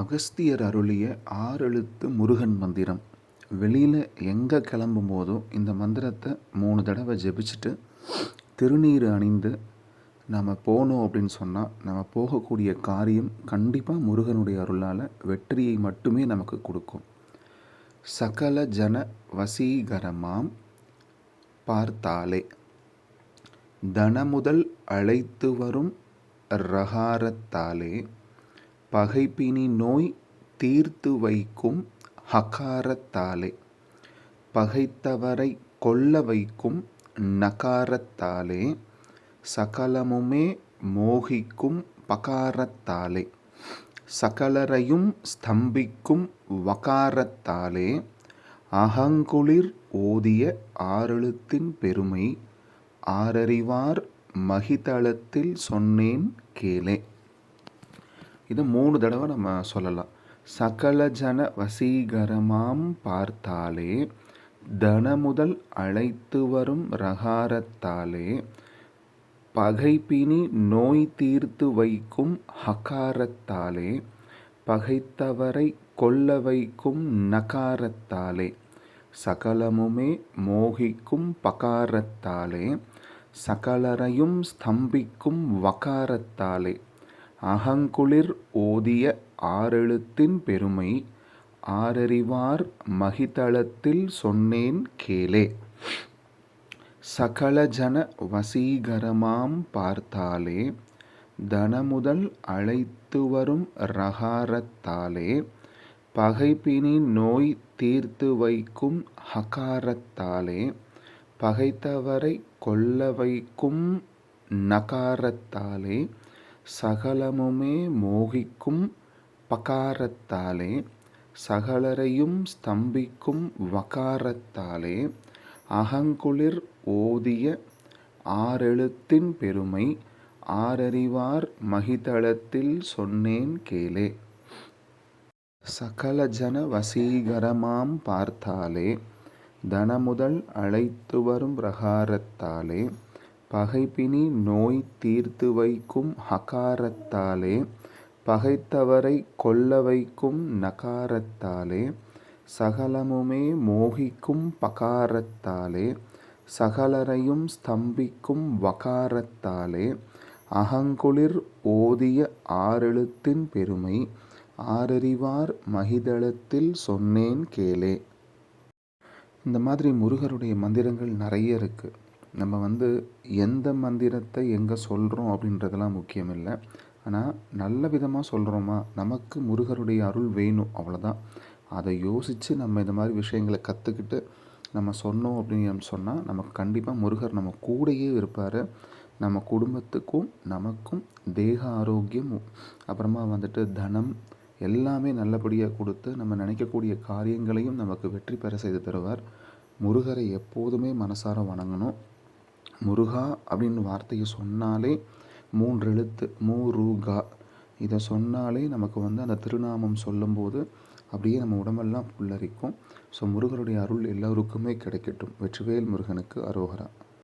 அகஸ்தியர் அருளிய ஆறெழுத்து முருகன் மந்திரம். வெளியில் எங்கே கிளம்பும் போதும் இந்த மந்திரத்தை மூணு தடவை ஜெபிச்சுட்டு திருநீர் அணிந்து நம்ம போனோம் அப்படின்னு சொன்னால் நம்ம போகக்கூடிய காரியம் கண்டிப்பாக முருகனுடைய அருளால் வெற்றியை மட்டுமே நமக்கு கொடுக்கும். சகல ஜன வசீகரமாம் பார்த்தாலே. தனமுதல் அழைத்து வரும் ரகாரத்தாலே. பகைப்பினி நோய் தீர்த்து வைக்கும் ஹகாரத்தாலே. பகைத்தவரை கொல்ல வைக்கும் நகாரத்தாலே. சகலமுமே மோகிக்கும் பகாரத்தாலே. சகலரையும் ஸ்தம்பிக்கும் வகாரத்தாலே. அகங்குளிர் ஓதிய ஆறெழுத்தின் பெருமை ஆரறிவார் மகிதளத்தில் சொன்னேன் கேளே. இது மூணு தடவை நம்ம சொல்லலாம். சகல ஜன வசீகரமாம் பார்த்தாலே தனமுதல் அழைத்து வரும் ரகாரத்தாலே பகைப்பினி நோய் தீர்த்து வைக்கும் ஹகாரத்தாலே பகைத்தவரை கொல்ல வைக்கும் நகாரத்தாலே சகலமுமே மோகிக்கும் பகாரத்தாலே சகலரையும் ஸ்தம்பிக்கும் வகாரத்தாலே. அகங்குளிர் ஓதிய ஆறெழுத்தின் பெருமை ஆரறிவார் மகிதளத்தில் சொன்னேன் கேளே. சகல ஜன வசீகரமாம் பார்த்தாலே தனமுதல் அழைத்து வரும் ரகாரத்தாலே பகைப்பினி நோய் தீர்த்து வைக்கும் ஹகாரத்தாலே பகைத்தவரை கொல்ல வைக்கும் நகாரத்தாலே சகலமுமே மோகிக்கும் பகாரத்தாலே சகலரையும் ஸ்தம்பிக்கும் வகாரத்தாலே அகங்குளிர் ஓதிய ஆறெழுத்தின் பெருமை ஆரறிவார் மகிதளத்தில் சொன்னேன் கேளே. சகல ஜன வசீகரமாம் பார்த்தாலே தனமுதல் அழைத்து வரும் பிரகாரத்தாலே பகைப்பினி நோய் தீர்த்து வைக்கும் ஹகாரத்தாலே பகைத்தவரை கொல்ல வைக்கும் நகாரத்தாலே சகலமுமே மோகிக்கும் பகாரத்தாலே சகலரையும் ஸ்தம்பிக்கும் வகாரத்தாலே அகங்குளிர் ஓதிய ஆறெழுத்தின் பெருமை ஆரறிவார் மகிதளத்தில் சொன்னேன் கேளே. இந்த மாதிரி முருகருடைய மந்திரங்கள் நிறைய இருக்குது நம்ம வந்து எந்த மந்திரத்தை எங்கே சொல்கிறோம் அப்படின்றதெல்லாம் முக்கியம் இல்லை ஆனால் நல்ல விதமாக சொல்கிறோமா நமக்கு முருகருடைய அருள் வேணும் அவ்வளோதான் அதை யோசித்து நம்ம இந்த மாதிரி விஷயங்களை கற்றுக்கிட்டு நம்ம சொன்னோம் அப்படின்னு சொன்னால் நமக்கு கண்டிப்பாக முருகர் நம்ம கூடையே இருப்பார். நம்ம குடும்பத்துக்கும் நமக்கும் தேக ஆரோக்கியம் அப்புறமா வந்துட்டு தனம் எல்லாமே நல்லபடியாக கொடுத்து நம்ம நினைக்கக்கூடிய காரியங்களையும் நமக்கு வெற்றி பெற செய்து தருவார். முருகரை எப்போதுமே மனசார வணங்கணும். முருகா அப்படின்னு வார்த்தையை சொன்னாலே மூன்று எழுத்து மூருகா இதை சொன்னாலே நமக்கு வந்து அந்த திருநாமம் சொல்லும்போது அப்படியே நம்ம உடம்பெல்லாம் புல்லரிக்கும். ஸோ முருகருடைய அருள் எல்லோருக்குமே கிடைக்கட்டும். வெற்றிவேல் முருகனுக்கு அரோகரா.